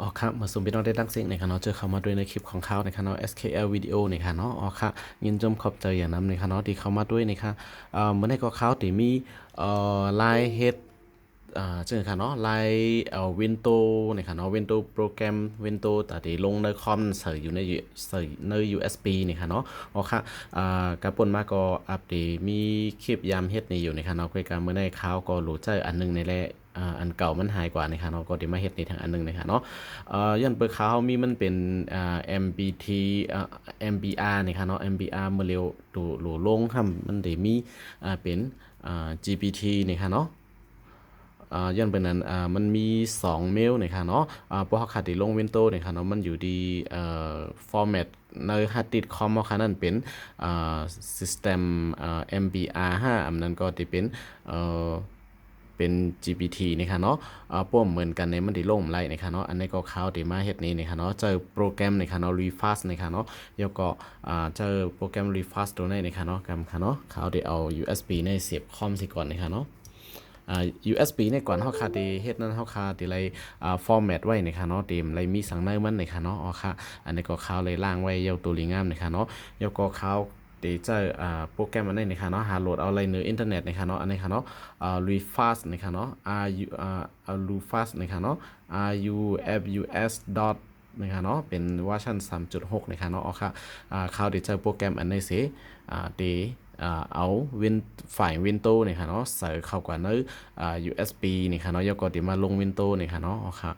อ๋อครับมาสุ่มพี่น้องได้ตั้งเสียงในค่ะเนาะเจอเข้ามาด้วยในคลิปของเขาในค่ะเนาะ SKL วิดีโอในค่ะเนาะอ๋อค่ะยินจมขอบใจอย่างนั้นในค่ะเนาะที่เข้ามาด้วยในค่ะเอ่อเมื่อในก็เขาที่มีเอ่อไลน์เฮ็ดอ่าเจอค่ะเนาะไลน์เอ่อวินโตในค่ะเนาะวินโตโปรแกรมวินโตแต่ที่ลงในคอมใส่อยู่ในใส่ใน USB นี่ค่ะเนาะอ๋อค่ะอ่ากระปนมาก็อัปเดตมีคลิปยามเฮ็ดนี่อยู่ในค่ะเนาะคุยกันเมื่อในเขาก็รู้ใจอันหนึงในแหละ อ่าอันเก่ามันหายกว่านะคะเนาะก็เดี๋ยวมาเฮ็ดในทางอันหนึงนะคะเนาะเอ่อย้อนเปิดข่าวมีมันเป็นอ่า MBT อ่า MBR นะคะเนาะ MBR เมื่อเร็วดูโหลลงครับมันได้มีอ่าเป็นอ่า GPT นะคะเนาะอ่าย้อนเป็นนั้นอ่ามันมี 2 เมลนะคะเนาะอ่าพวกเขาขาดที่ลง Windows นะคะเนาะมันอยู่ดีเอ่อ format ในฮาร์ดดิสคอมเขานั้นเป็นอ่า system อ่า MBR 5อันนั้นก็ที่เป็นเอ่อ เป็น GPT นะคะเนาะอ่าพวกเหมือนกันในมันที่ลงไล่นะคะเนาะอันนี้ก็ข่าวที่มาเฮ็ดนี้นะคะเนาะเจอโปรแกรมนะคะเนาะ refast นะคะเนาะแล้วก็อ่าเจอโปรแกรม refast ตัวนี้นะคะเนาะกันค่ะเนาะข่าวที่เอา USB ในเสียบคอมสิก่อนนะคะเนาะอ่า USB เนี่ยก่อนเฮาคาที่เฮ็ดนั้นเฮาคาที่ไลอ่า format ไว้นะคะเนาะเต็มไลมีสังในมันนะคะเนาะอ๋อค่ะ อันนี้ก็ข่าวเลยล่างไว้ยาวตัวลีงามนะคะเนาะแล้วก็ข่าว เดี๋ยวจะอ่าโปรแกรมอันนี้นะคะเนาะหาโหลดเอาอะไรในอินเทอร์เน็ตนะคะเนาะอันนี้ค่ะเนาะอ่า refast นะคะเนาะ r u อ่า refast นะคะเนาะ r u f u s dot นะคะเนาะเป็นเวอร์ชัน3.6นะคะเนาะเอ๋อค่ะอ่าข่าวเดี๋ยวจอโปรแกรมอันนี้สิอ่าเดี๋ยวอ่าเอาวินฝ่าย Windows นี่ค่ะเนาะใส่เข้ากับในอ่า USB นี่ค่ะเนาะแล้วก็ติมาลง Windows นี่ค่ะเนาะอ๋อค่ะ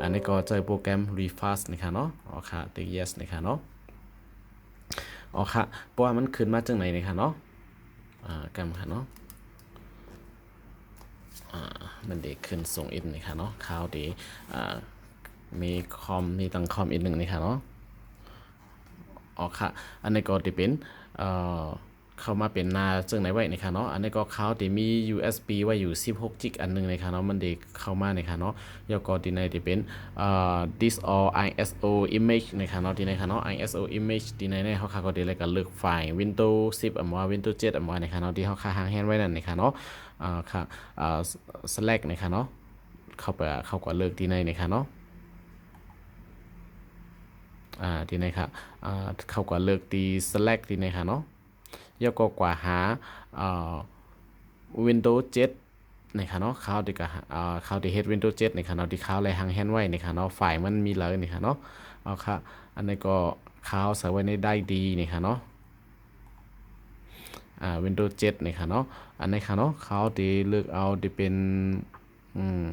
อันนี้ก็เจอโปรแกรม refast นี่ค่ะเนาะอ๋อค่ะติ yes นี่ค่ะเนาะ อ๋อค่ะเพราะว่ามันขึ้นมาจากไหนนี่ค่ะเนาะอ่ากันค่ะเนาะอ่ามันเด็กขึ้นส่งอินนี่ค่ะเนาะข่าวดีอ่ามีคอมมีตังคอมอีกหนึ่งนี่ค่ะเนาะอ๋อค่ะ อันนี้ก็จะเป็นเอ่อ เข้ามาเป็นหนาจึงไหนไว้นะคะเนาะอันนี้ก็เขาที่มี USB ไว้อยู่ 16จิกอันหนึงนะคะเนาะมันเด็กเข้ามานะคะเนาะแล้วก็ที่ในที่เป็นเอ่อ this or ISO image นะคะเนาะที่ในค่ะเนาะ ISO image ที่ในเนี่ยเขาค่ะก็ได้เลยก็เลือกไฟล์ Windows 10อันว่า Windows 7อันว่านะคะเนาะที่เขาค่าหางแฮนไว้นั่นนะคะเนาะอ่าค่ะอ่า select นะคะเนาะเข้าไปเข้าก็เลือกที่ในนะคะเนาะอ่าที่ไหนครับอ่าเขาก็เลือกตี select ที่ไหนครับเนาะ แล้วก็กว่าหาเอ่า Windows 7นะครับเนาะเขาที่ก็หาเอ่าเขาที่เฮ็ด Windows 7นะครับเนาะที่เขาเลยหังแฮนไว้นะครับเนาะไฟล์มันมีเลยนี่ครับเนาะเอาค่ะอันนี้ก็เขาใส่ไว้ในได้ดีนี่ครับเนาะอ่า Windows 7นี่ครับเนาะอันนี้ครับเนาะเขาที่เลือกเอาที่เป็นอืม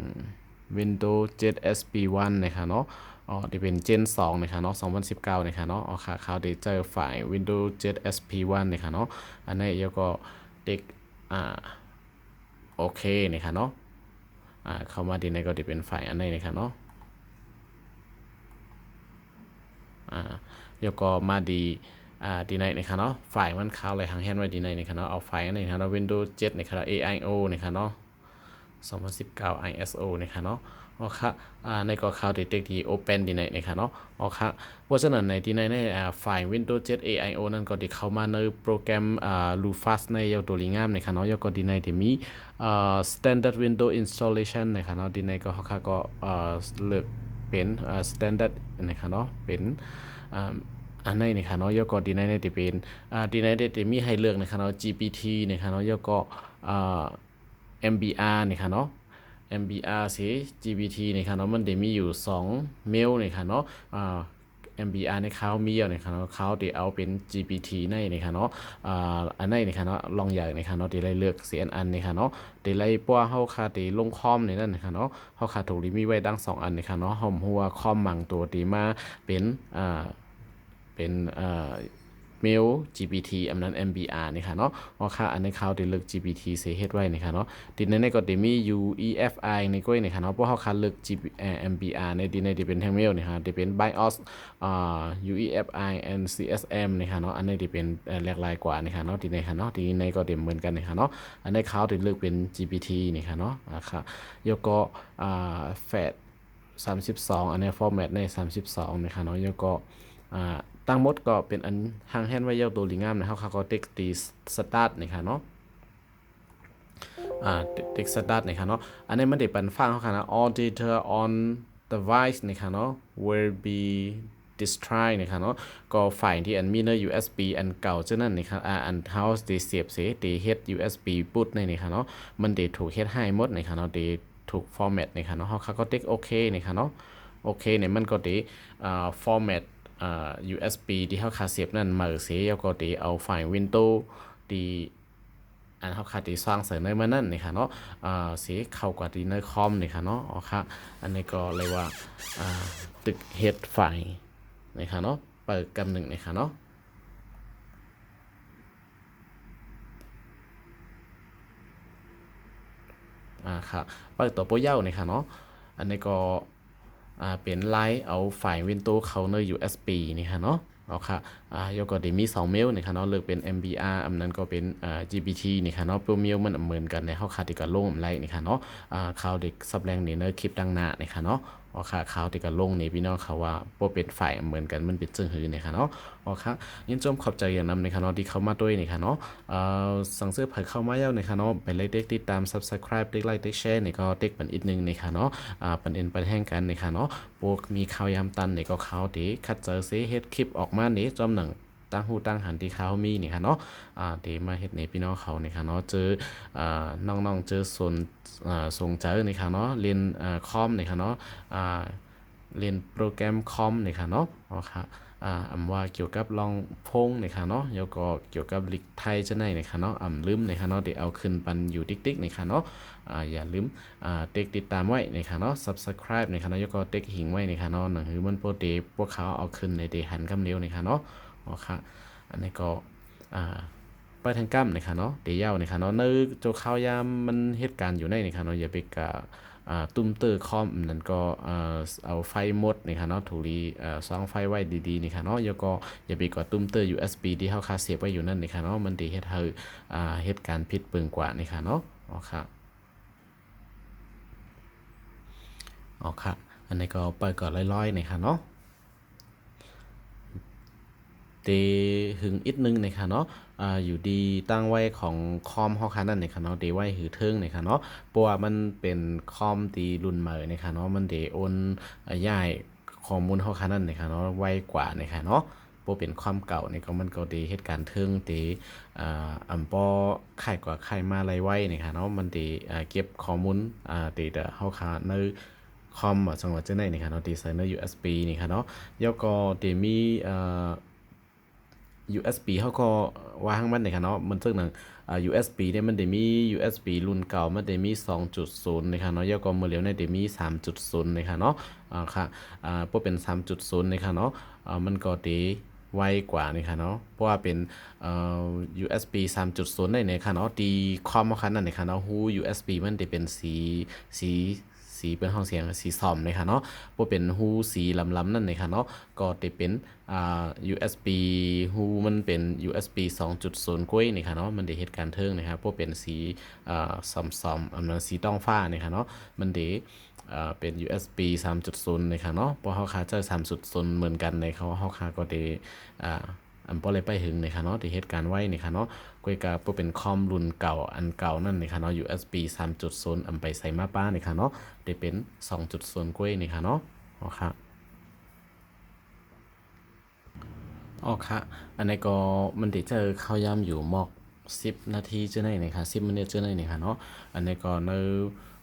Windows 7 SP1 นะครับเนาะ อ๋อที่เป็น Gen 2นะครับเนาะ2019นะครับเนาะอ๋อค่ะเขาได้เจอฝ่าย Windows 7 SP1 นะครับเนาะอันนี้แล้วก็เด็กอ่าโอเคนะครับเนาะอ่าเข้ามาที่ในก็จะเป็นฝ่ายอันนี้นะครับเนาะอ่าแล้วก็มาดีอ่าดีในนะครับเนาะฝ่ายมันเข้าเลยหางแฮนด์ไว้ดีในนะครับเนาะเอาฝ่ายอันนี้นะครับเนาะ Windows 7 นะครับ AIO นะครับเนาะ2019 ISO นะครับเนาะ อ๋อค่ะอ่าในก็ข่าวเต็กๆที่ Open ดีในนะครับเนาะอ๋อค่ะเพราะฉะนั้นในที่ในในไฟล์ Windows 7 AIO นั่นก็ที่เข้ามาในโปรแกรมอ่า Lufas ในยาวตัวลิงามนะครับเนาะแล้วก็ดีในที่มีอ่า Standard Windows Installation นะครับเนาะดีในก็เขาค่ะก็อ่าเลือกเป็นอ่า Standard นะครับเนาะเป็นอ่าอันนี้นะครับเนาะแล้วก็ดีในในที่เป็นอ่าดีในที่มีให้เลือกนะครับเนาะ GPT นะครับเนาะแล้วก็อ่า MBR นี่ค่ะเนาะ MBR สิ GBT นี่ค่ะเนาะมันได้มีอยู่ 2 เมลนี่ค่ะเนาะอ่า MBR ในเขามีอยู่นี่ค่ะเนาะเขาได้เอาเป็น GPT ในนี่ค่ะเนาะอ่าอันนี้นี่ค่ะเนาะลองอย่างนี่ค่ะเนาะได้ไล่เลือกเสียนอันนี่ค่ะเนาะได้ไล่ปัวเฮาคาได้ลงคอมในนั่นนี่ค่ะเนาะเฮาคาถูกลิมีไว้ดัง2อันนี่ค่ะเนาะเฮาหัวคอมมังตัวที่มาเป็นอ่าเป็นอ่า เมล GPT อันนั้น MBR นี่ค่ะเนาะอ๋อค่ะอันนี้เขาได้เลือก GPT เสียเฮ็ดไว้นี่ค่ะเนาะดินในก็ได้มี UEFI ในก้อยนี่ค่ะเนาะเพราะเขาคันเลือก GMBR ในดินในที่เป็นทางเมลนี่ค่ะที่เป็น BIOS อ่า UEFI and CSM นี่ค่ะเนาะอันนี้ที่เป็นเอ่อแหลกหลายกว่านี่ค่ะเนาะที่ในค่ะเนาะที่ในก็เด่มเหมือนกันนี่ค่ะเนาะอันนี้เขาได้เลือกเป็น GPT นี่ค่ะเนาะอ่าค่ะแล้วก็อ่า FAT 32 อันนี้ format ใน 32นี่ค่ะเนาะแล้วก็อ่า ตั้งหมดก็เป็นอันหางแฮนไว้ยาตัวลิงามนะครับเขาก็เต็กตีสตาร์ทนี่ค่ะเนาะอ่าเต็กสตาร์ทนี่ค่ะเนาะอันนี้มันได้เป็นฟังเขาค่ะนะ all data on device นะคะเนาะ will be destroy นะคะเนาะก็ไฟล์ที่อันมีใน USB อันเก่าเจ้านั่นนะคะอ่าอัน house ที่เสียบเสียที่เฮ็ด USB ปุดในนะคะเนาะมันได้ถูกเฮ็ดให้หมดนะคะเนาะได้ถูก format นะคะเนาะเฮาเขาก็ติ๊กโอเคนะคะเนาะโอเคเนี่ยมันก็ได้อ่า format า USB ที่เฮาคาเสียบนั่นมาเสียก็ได้เอาไฟล์ Windows ที่อันเขาขาดีสร้างเสริมในมันนั่นนี่ค่ะเนาะอ่าสีเข้ากว่าที่ในคอมนี่ค่ะเนาะอ๋อค่ะอันนี้ก็เลยว่าอ่าตึกเฮดไฟนี่ค่ะเนาะเปิดกำหนึ่งนี่ค่ะเนาะอ่าค่ะเปิดตัวโปรเย่านี่ค่ะเนาะอันนี้ก็ อ่าเป็นไลน์เอาฝ่ายวินโตเข้าเน USB นี่ค่ะเนาะเอาค่ะอ่ายกก็ได้มี2เมลนี่ค่ะเนาะเลือกเป็น MBR อันนั้นก็เป็นอ่า GPT นี่ค่ะเนาะโปรเมลมันเหมือนกันในเฮาขาดที่ก็ลงไลน์นี่ค่ะเนาะอ่าข่าวเด็กซับแรงนี่ในคลิปดังหน้านี่ค่ะเนาะ อ๋อค่ะข่าวที่ก็ลงนี่พี่น้องเขาว่าบ่เป็นฝ่ายเหมือนกันมันเป็นจึงหือนี่ค่ะเนาะอ๋อค่ะยินจมขอบใจอย่างนำนี่ค่ะเนาะที่เข้ามาด้วยนี่ค่ะเนาะเอ่อสั่งซื้อเผยเข้ามาแล้วนี่ค่ะเนาะไปเลยเด็กติดตาม Subscribe ติ๊กไลค์ติ๊กแชร์นี่ก็ติ๊กเป็นอีกหนึงนี่ค่ะเนาะอ่าเป็นเอ็นปันแห้งกันนี่ค่ะเนาะพวกมีข่าวยามตันนี่ก็ข่าวที่คัดเจอซิเฮ็ดคลิปออกมานี่จอมหนัง ตั้งหูตั้งหันที่เขามีนี่ค่ะเนาะอ่าเดมาเฮ็ดในพี่น้องเขานี่ค่ะเนาะเจออ่าน้องๆเจอสนอ่าส่งเจอนี่ค่ะเนาะเรียนอ่าคอมนี่ค่ะเนาะอ่าเรียนโปรแกรมคอมนี่ค่ะเนาะอ๋อค่ะอ่าอำว่าเกี่ยวกับลองพงนี่ค่ะเนาะแล้วก็เกี่ยวกับลิกไทยจะไหนนี่ค่ะเนาะอำลืมนี่ค่ะเนาะเดี๋ยวเอาขึ้นปันอยู่ติ๊กๆนี่ค่ะเนาะอ่าอย่าลืมอ่าติ๊กติดตามไว้นี่ค่ะเนาะ Subscribe นี่ค่ะเนาะแล้วก็ติ๊กหิงไว้นี่ค่ะเนาะหนังหือมันโปรเดพวกเขาเอาขึ้นในเดหันคำเดียวนี่ค่ะเนาะ อ๋อค่ะอันนี้ก็อ่าไปทางกั้มนะคะเนาะเดี๋ยวเย้านะคะเนาะเนื้อโจข้าวยามมันเหตุการณ์อยู่ในนะคะเนาะอย่าไปกะอ่าตุ้มเตอร์คอมนั่นก็เอาไฟหมดนะคะเนาะถูรีอ่าซองไฟไว้ดีๆนะคะเนาะแล้วก็อย่าไปกดตุ้มเตอร์ USB ที่เฮาคาเสียบไว้อยู่นั่นนะคะเนาะมันสิเฮ็ดให้เหตุการณ์ผิดเปิงกว่านะคะเนาะอ๋อค่ะอ๋อค่ะอันนี้ก็เปิดก่อนลอยๆนะคะเนาะ เตหึงอีกนึงนะคะเนาะอ่าอยู่ดีตั้งไว้ของคอมเฮาคันนั่นนะคะเนาะเดไว้หือเทิงนะคะเนาะเพราะว่ามันเป็นคอมตีรุ่นใหม่นะคะเนาะมันเดโอนอ่าย้ายข้อมูลเฮาคันนั่นนะคะเนาะไวกว่านะคะเนาะบ่เป็นความเก่านี่ก็มันก็เดเหตุการณ์เทิงเดอ่าอำปอค่ายกว่าค่ายมาไลไว้นะคะเนาะมันเดอ่าเก็บข้อมูลอ่าเดเดเฮาคาในคอมอะจังหวัดจ้าไหนนี่ค่ะเนาะดีไซเนอร์ USB นี่ค่ะเนาะแล้วก็เดมีอ่อ USB เขาก็วางมันนี่ค่ะเนาะมันซึ่งหนังอ่า USB เนี่ยมันได้มี USB รุ่นเก่ามันได้มี 2.0นะคะเนาะแล้วก็มือเหลียวเนี่ยได้มี 3.0นะคะเนาะอ่าค่ะอ่าพวกเป็น 3.0นะคะเนาะอ่ามันก็ดีไวกว่านี่ค่ะเนาะเพราะว่าเป็นเอ่อ USB 3.0ได้เนี่ยค่ะเนาะดีคอมเขาคันนั่นนี่ค่ะเนาะหู USB มันได้เป็นสีสี สีเป็นห้องเสียงสีส้มเลยค่ะเนาะบ่เป็นหูสีลำๆนั่นเลยค่ะเนาะก็ได้เป็นอ่า USB หูมันเป็น USB 2.0ก้วยนี่ค่ะเนาะมันได้เหตุการณ์เทิงนะครับบ่เป็นสีอ่าส้มๆอันนั้นสีต้องฟ้านี่ค่ะเนาะมันได้อ่าเป็น USB 3.0นี่ค่ะเนาะเพราะเฮาคาเจอ3.0 เหมือนกันในเขาเฮาคาก็ได้อ่า อันบ่เลยไปถึงในค่ะเนาะที่เหตุการณ์ไว้นี่ค่ะเนาะกวยกาบ่เป็นคอมรุ่นเก่าอันเก่านั่นในค่ะเนาะ USB 3.0 อันไปใส่มาป้าในค่ะเนาะได้เป็น 2.0กวยนี่ค่ะเนาะอ๋อค่ะอ๋อค่ะ อันนี้ก็มันได้เจอข้าวยามอยู่หมอก10นาทีเจังได๋นี่ค่ะ10มินิเจังได๋นี่ค่ะเนาะอันนี้ก็ใน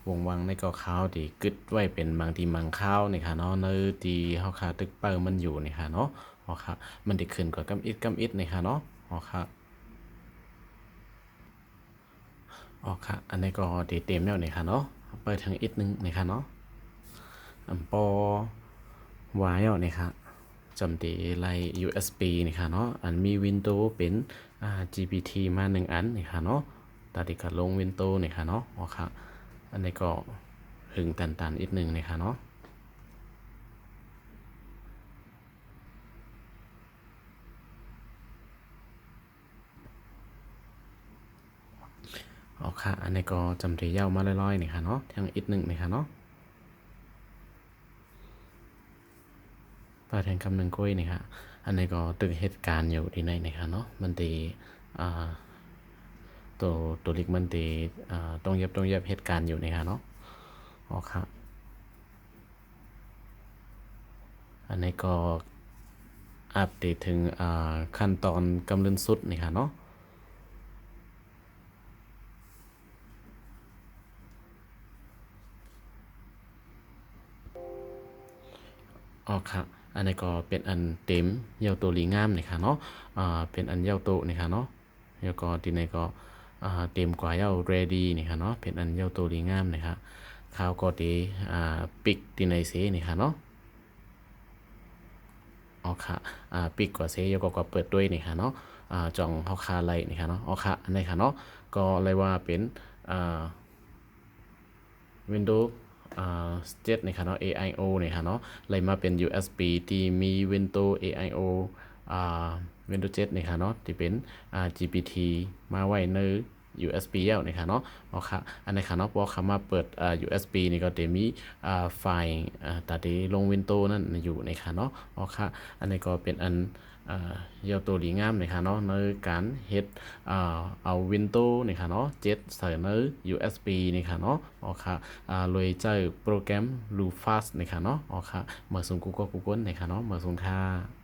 วงวังในก็ข้าวที่กึดไว้เป็นบางทีบางข้าวนี่ค่ะเนาะในที่เฮาคาตึกเปิ้มันอยู่นี่ค่ะเนาะ อ๋อค่ะมันได้ขึ้นกว่ากำอิดกำอิดนี่ค่ะเนาะอ๋อค่ะอ๋อค่ะอันนี้ก็ด้เต็มแล้วนี่ค่ะเนาะเปิดทางอิดหนึงนี่ค่ะเนาะอันปอวายเอานี่ค่ะจำเดไล USB นี่ค่ะเนาะอันมี Windows เป็นอ่า GPT มาหนึ่งอันนี่ค่ะเนาะตาดิก็ลง Windows นี่ค่ะเนาะอ๋อค่ะอันนี้ก็หึงตันๆอีกหนึ่งนี่ค่ะเนาะ อ๋อค่ะอันนี้ก็จำเรียาวมาลอยๆนี่ค่ะเนาะทางอีกหนึ่งนี่ค่ะเนาะปลาแทงคำหนึ่งกล้วยนี่ค่ะอันนี้ก็ตึกเหตุการณ์อยู่ที่ไหนนี่ค่ะเนาะมันตีอ่าตัวตัวลิกมันตีอ่าต้องเย็บต้องเย็บเหตุการณ์อยู่นี่ค่ะเนาะอ๋อค่ะอันนี้ก็อัปเดตถึงอ่าขั้นตอนกำเนิดสุดนี่ค่ะเนาะ อ๋อครับอันนี้ก็เป็นอันเต็มเยาวตัวลีงามนี่ค่ะเนาะอ่าเป็นอันเยาวโตวนี่ค่ะเนาะแล้วก็ที่นี่ก็อ่าเต็มกว่าเยาว ready นี่ค่ะเนาะเป็นอันเยาวตัวลีงามนี่ค่ะข้าวก็ดีอ่าปิกที่ในเสนี่ค่ะเนาะอ๋อค่ะอ่าปิกกว่าเซยก็ก็เปิดด้วยนี่ค่ะเนาะอ่าจองเฮาคาไลนี่ค่ะเนาะอ๋อค่ะอันนี้ค่ะเนาะก็เลยว่าเป็นอ่า Windows อ่า7นี่ค่ะเนาะ AIO นี่ค่ะเนาะเลยมาเป็น USB ที่มี Windows AIO อ่า Windows 7นี่ค่ะเนาะที่เป็นอ่า GPT มาไว้ใน USB แล้วนี่ค่ะเนาะอ๋อค่ะอันนี้ค่ะเนาะพอคำว่าเปิดอ่า USB นี่ก็จะมีอ่าไฟล์อ่าตาที่ลง Windows นั่นอยู่นี่ค่ะเนาะอ๋อค่ะอันนี้ก็เป็นอัน เยาวตัวดีงามนี่ค่ะเนาะในการเฮ็ดเอาวินโต้นี่ค่ะเนาะ7ใส่ใน USB นี่ค่ะเนาะอ๋อค่ะเลยเจอโปรแกรม Lufas นี่ค่ะเนาะอ๋อค่ะเมื่อส่ง Google Google นี่ค่ะเนาะเมื่อส่งค่ะ